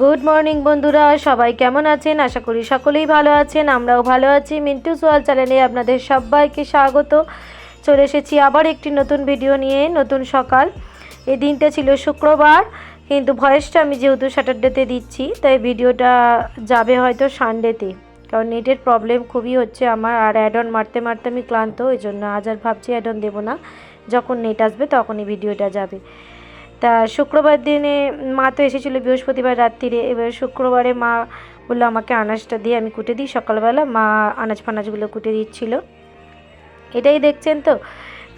Good morning বন্ধুরা। সবাই কেমন আছেন? আশা করি সকলেই ভালো আছেন। আমরাও ভালো আছি। মিন্টু সোয়াল চ্যানেলে আপনাদের সবাইকে স্বাগত। চলে এসেছি আবার একটি নতুন ভিডিও নিয়ে, নতুন সকাল। এই দিনটা ছিল শুক্রবার, কিন্তু ভয়েসটা আমি যেহেতু স্যাটারডেতে দিচ্ছি, তাই ভিডিওটা যাবে হয়তো সানডেতে। কারণ নেটের প্রবলেম খুবই হচ্ছে আমার, আর অ্যাড অন মারতে মারতে আমি ক্লান্ত, ওই জন্য আজ আর ভাবছি অ্যাড অন দেবো না। যখন নেট আসবে তখনই ভিডিওটা যাবে। তা শুক্রবার দিনে মা তো এসেছিল বৃহস্পতিবার রাত্রিরে। এবার শুক্রবারে মা বলল, আমাকে আনাজটা দিয়ে আমি কুটে দিই। সকালবেলা মা আনাজ ফানাজগুলো কুটে দিচ্ছিল। এটাই দেখছেন তো?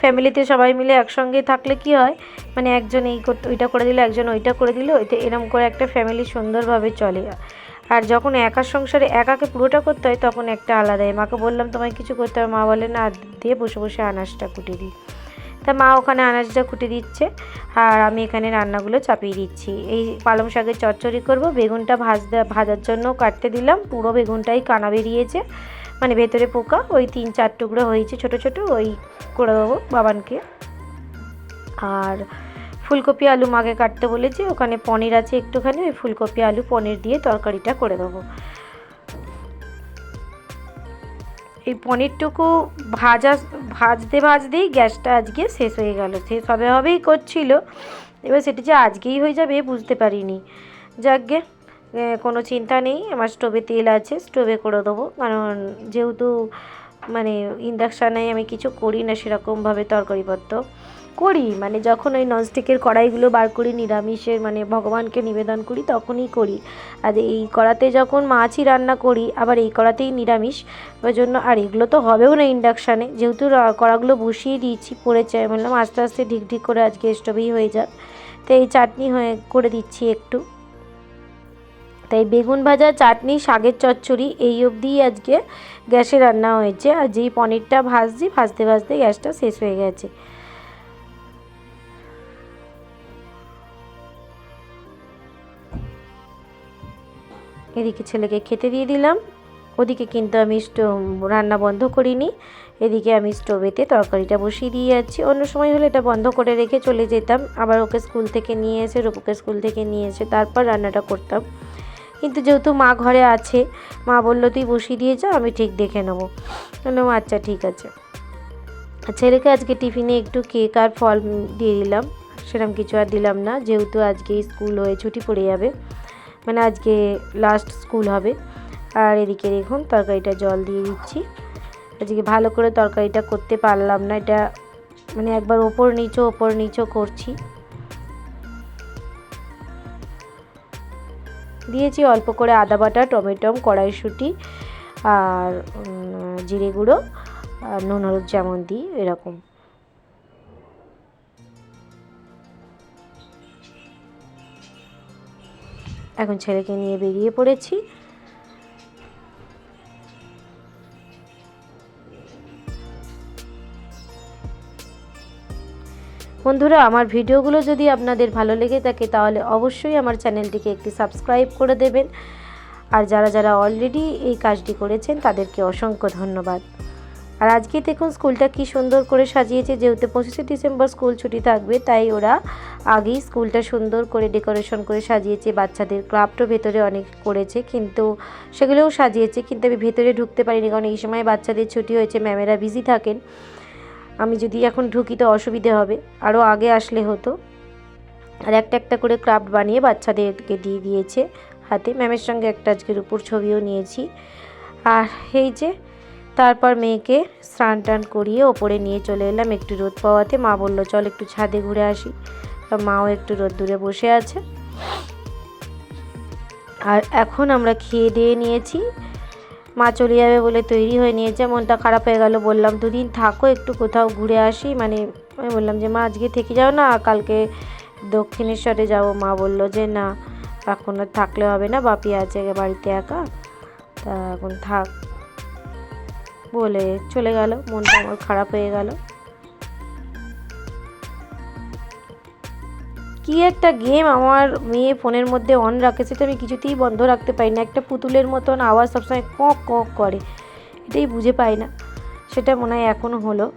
ফ্যামিলিতে সবাই মিলে একসঙ্গে থাকলে কি হয়? মানে একজন এই করতে ওইটা করে দিল, একজন ওইটা করে দিল ওইটা এরম করে একটা ফ্যামিলি সুন্দরভাবে চলে। আর যখন একা সংসারে একাকে পুরোটা করতে হয়, তখন একটা আলাদাই মাকে বললাম, তোমায় কিছু করতে হবে। মা বলে, না, দিয়ে বসে বসে আনাজটা কুটে দিই। তা মা ওখানে আনাজটা কুটে দিচ্ছে আর আমি এখানে রান্নাগুলো চাপিয়ে দিচ্ছি। এই পালং শাকের চচ্চড়ি করব, বেগুনটা ভাজতে, ভাজার জন্য কাটতে দিলাম, পুরো বেগুনটাই কানা বেরিয়েছে। মানে ভেতরে পোকা, ওই তিন চার টুকরো হয়েছে ছোট ছোট, ওই করে দেবো বাবানকে। আর ফুলকপি আলু মাকে কাটতে বলেছি, ওখানে পনির আছে একটুখানি, ওই ফুলকপি আলু পনির দিয়ে তরকারিটা করে দেবো। এই পনিরটুকু ভাজা, ভাজতে ভাজতেই গ্যাসটা আজকে শেষ হয়ে গেল। সে হবে, হবেই করছিল। এবার সেটি যে আজকেই হয়ে যাবে বুঝতে পারিনি। যাকগে কোনো চিন্তা নেই, আমার স্টোভে তেল আছে, স্টোভে করে দেবো। কারণ যেহেতু মানে ইন্ডাকশানে আমি কিছু করি না, সেরকমভাবে তরকারিপত্র করি। মানে যখন ওই ননস্টিকের কড়াইগুলো বার করি নিরামিষের মানে ভগবানকে নিবেদন করি, তখনই করি। আর এই কড়াতে যখন মাছই রান্না করি, আবার এই কড়াতেই নিরামিষ, ওই জন্য আর এগুলো তো হবেও না ইন্ডাকশানে যেহেতু কড়াগুলো বসিয়ে দিয়েছি, পড়েছে বললাম আস্তে আস্তে ঢিক ঢিক করে আজকে স্টোভেই হয়ে যাক। তো এই চাটনি হয়ে, করে দিচ্ছি একটু। তাই বেগুন ভাজা, চাটনি, শাকের চচ্চড়ি, এই অবধিই আজকে গ্যাসে রান্না হয়েছে। আর যেই পনিরটা ভাজছি, ভাজতে ভাজতে গ্যাসটা শেষ হয়ে গেছে। এদিকে ছেলেকে খেতে দিয়ে দিলাম। ওদিকে কিন্তু আমি রান্না বন্ধ করিনি। এদিকে আমি স্টোভেতে তরকারিটা বসিয়ে দিয়ে যাচ্ছি। অন্য সময় হলে এটা বন্ধ করে রেখে চলে যেতাম। আবার ওকে স্কুল থেকে নিয়ে এসে, রূপুকে স্কুল থেকে নিয়ে এসে তারপর রান্নাটা করতাম। কিন্তু যেহেতু মা ঘরে আছে, মা বলল, তুই বসিয়ে দিয়ে যা, আমি ঠিক দেখে নেব। বললাম আচ্ছা ঠিক আছে। ছেলেকে আজকে টিফিনে একটু কেক আর ফল দিয়ে দিলাম সেরকম কিছু আর দিলাম না, যেহেতু আজকে স্কুল হয়ে ছুটি পড়ে যাবে মানে আজকে লাস্ট স্কুল হবে। আর এদিকে দেখুন, তরকারিটা জল দিয়ে দিচ্ছি। আজকে ভালো করে তরকারিটা করতে পারলাম না, এটা মানে একবার ওপর নিচো ওপর নিচো করছি। দিয়েছি অল্প করে আদা বাটা, টমেটো, কড়াইশুঁটি আর জিরে গুঁড়ো, আর নুন হলুদ যেমন দিই, এরকম। এখন ছেলেকে নিয়ে বেরিয়ে পড়েছি। বন্ধুরা, আমার ভিডিওগুলো যদি আপনাদের ভালো লেগে থাকে, তাহলে অবশ্যই আমার চ্যানেলটিকে একটি সাবস্ক্রাইব করে দেবেন। আর যারা যারা অলরেডি এই কাজটি করেছেন, তাদেরকে অসংখ্য ধন্যবাদ। আর আজকে দেখুন স্কুলটা কি সুন্দর করে সাজিয়েছে, যেহেতু পঁচিশে ডিসেম্বর স্কুল ছুটি থাকবে, তাই ওরা আগেই স্কুলটা সুন্দর করে ডেকোরেশন করে সাজিয়েছে, বাচ্চাদের ক্রাফটও ভেতরে অনেক করেছে, কিন্তু সেগুলোও সাজিয়েছে, কিন্তু আমি ভেতরে ঢুকতে পারিনি, কারণ এই সময় বাচ্চাদের ছুটি হয়েছে, ম্যামেরা বিজি থাকেন। আমি যদি এখন ঢুকি তো অসুবিধে হবে আরও আগে আসলে হতো। আর একটা একটা করে ক্রাফট বানিয়ে বাচ্চাদেরকে দিয়ে দিয়েছে হাতে। ম্যামের সঙ্গে একটা আজকের উপর ছবিও নিয়েছি। আর এই যে, তারপর মেয়েকে স্নান টান করিয়ে ওপরে নিয়ে চলে এলাম একটু রোদ পাওয়াতে। মা বলল, চল একটু ছাদে ঘুরে আসি। মাও একটু রোদ দূরে বসে আছে। আর এখন আমরা খেয়ে দিয়ে নিয়েছি। মা চলে যাবে বলে তৈরি হয়ে নিয়েছে, মনটা খারাপ হয়ে গেল। বললাম, দুদিন থাকো, একটু কোথাও ঘুরে আসি। মানে আমি বললাম যে, মা, আজকে থেকে যাও না, কালকে দক্ষিণেশ্বরে যাব। মা বলল যে, না, এখন আর থাকলে হবে না, বাপি আছে বাড়িতে একা। তা এখন থাক। বলে চলে গেল, মনটা আমার খারাপ হয়ে গেল। কি একটা গেম আমার মেয়ে ফোনের মধ্যে অন রাখে সেটা আমি কিছুতেই বন্ধ রাখতে পারি না। একটা পুতুলের মতন আওয়াজ সবসময় কক কক করে। এটাই বুঝে পাই না। সেটা মনে হয় এখনও হলো।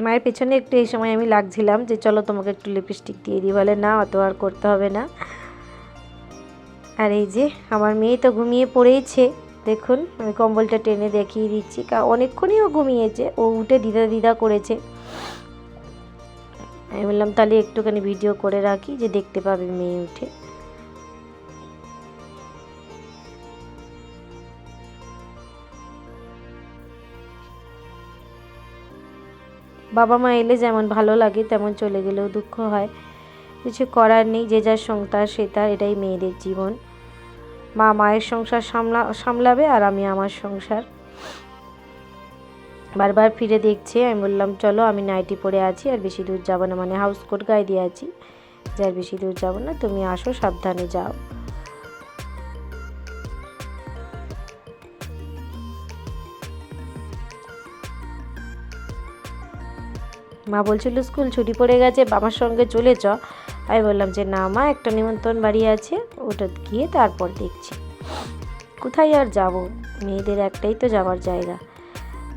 মায়ের পেছনে একটু এই সময় আমি লাগছিলাম যে চলো তোমাকে একটু লিপস্টিক দিয়ে দিই। বলে, না, অত আর করতে হবে না। আর এই যে, আমার মেয়ে তো ঘুমিয়ে পড়েইছে। দেখুন, আমি কম্বলটা টেনে দেখিয়ে দিচ্ছি। অনেকক্ষণই ও ঘুমিয়েছে, ও উঠে দিদা দিদা করেছে। আমি বললাম, তাহলে একটুখানি ভিডিও করে রাখি যে দেখতে পাবে মেয়ে উঠে। বাবা মা এলে যেমন ভালো লাগে, তেমন চলে গেলেও দুঃখ হয়। কিছু করার নেই, যে যার সংসার, সে তার, এটাই মেয়েদের জীবন। মা মায়ের সংসার সামলা, সামলাবে আর আমি আমার সংসার বারবার ফিরে দেখছে। আমি বললাম, চলো, আমি নাইটি পরে আছি, আর বেশি দূর যাব না। মানে হাউস কোট গায়ে দিয়ে আছি যে আর বেশি দূর যাব না, তুমি আসো, সাবধানে যাও। মা বলছিল, স্কুল ছুটি পড়ে গেছে, বাবার সঙ্গে চলে চ। আমি বললাম যে, না মা, একটা নিমন্ত্রণ বাড়ি আছে, ওটা গিয়ে তারপর দেখছি। কোথায় আর যাব? মেয়েদের একটাই তো যাওয়ার জায়গা।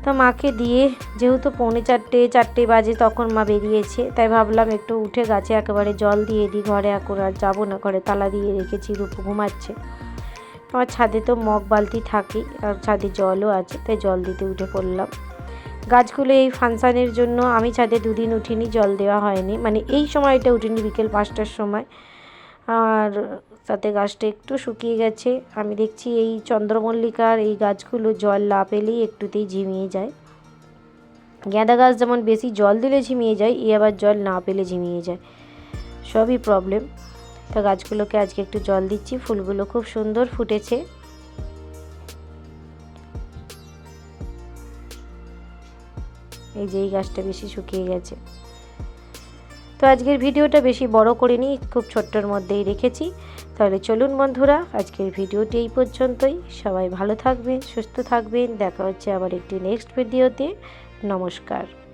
তো মাকে দিয়ে, যেহেতু পৌনে চারটে চারটে বাজে তখন মা বেরিয়েছে, তাই ভাবলাম একটু উঠে গাছে একেবারে জল দিয়ে দিই, ঘরে এখন আর যাব না, ঘরে তালা দিয়ে রেখেছি, রূপু ঘুমাচ্ছে। আমার ছাদে তো মগ বালতি থাকেই আর ছাদে জলও আছে, তাই জল দিতে উঠে পড়লাম। গাছগুলো এই ফাংশানের জন্য আমি ছাদে দুদিন উঠিনি, জল দেওয়া হয়নি। মানে এই সময়টা উঠিনি বিকেল পাঁচটার সময়। আর তাতে গাছটা একটু শুকিয়ে গেছে। আমি দেখছি এই চন্দ্রমল্লিকার এই গাছগুলো জল না পেলেই একটুতেই ঝিমিয়ে যায়। গাঁদা গাছ যেমন বেশি জল দিলে ঝিমিয়ে যায়, এ আবার জল না পেলে ঝিমিয়ে যায়। সবই প্রবলেম তা গাছগুলোকে আজকে একটু জল দিচ্ছি। ফুলগুলো খুব সুন্দর ফুটেছে। এই যে এই গাছটা বেশি শুকিয়ে গেছে। তো আজকের ভিডিওটা বেশি বড় করিনি খুব ছোট্টর মধ্যেই রেখেছি। তাহলে চলুন বন্ধুরা, আজকের ভিডিওটি এই পর্যন্তই। সবাই ভালো থাকবেন, সুস্থ থাকবেন। দেখা হচ্ছে আবার একটি নেক্সট ভিডিওতে। নমস্কার।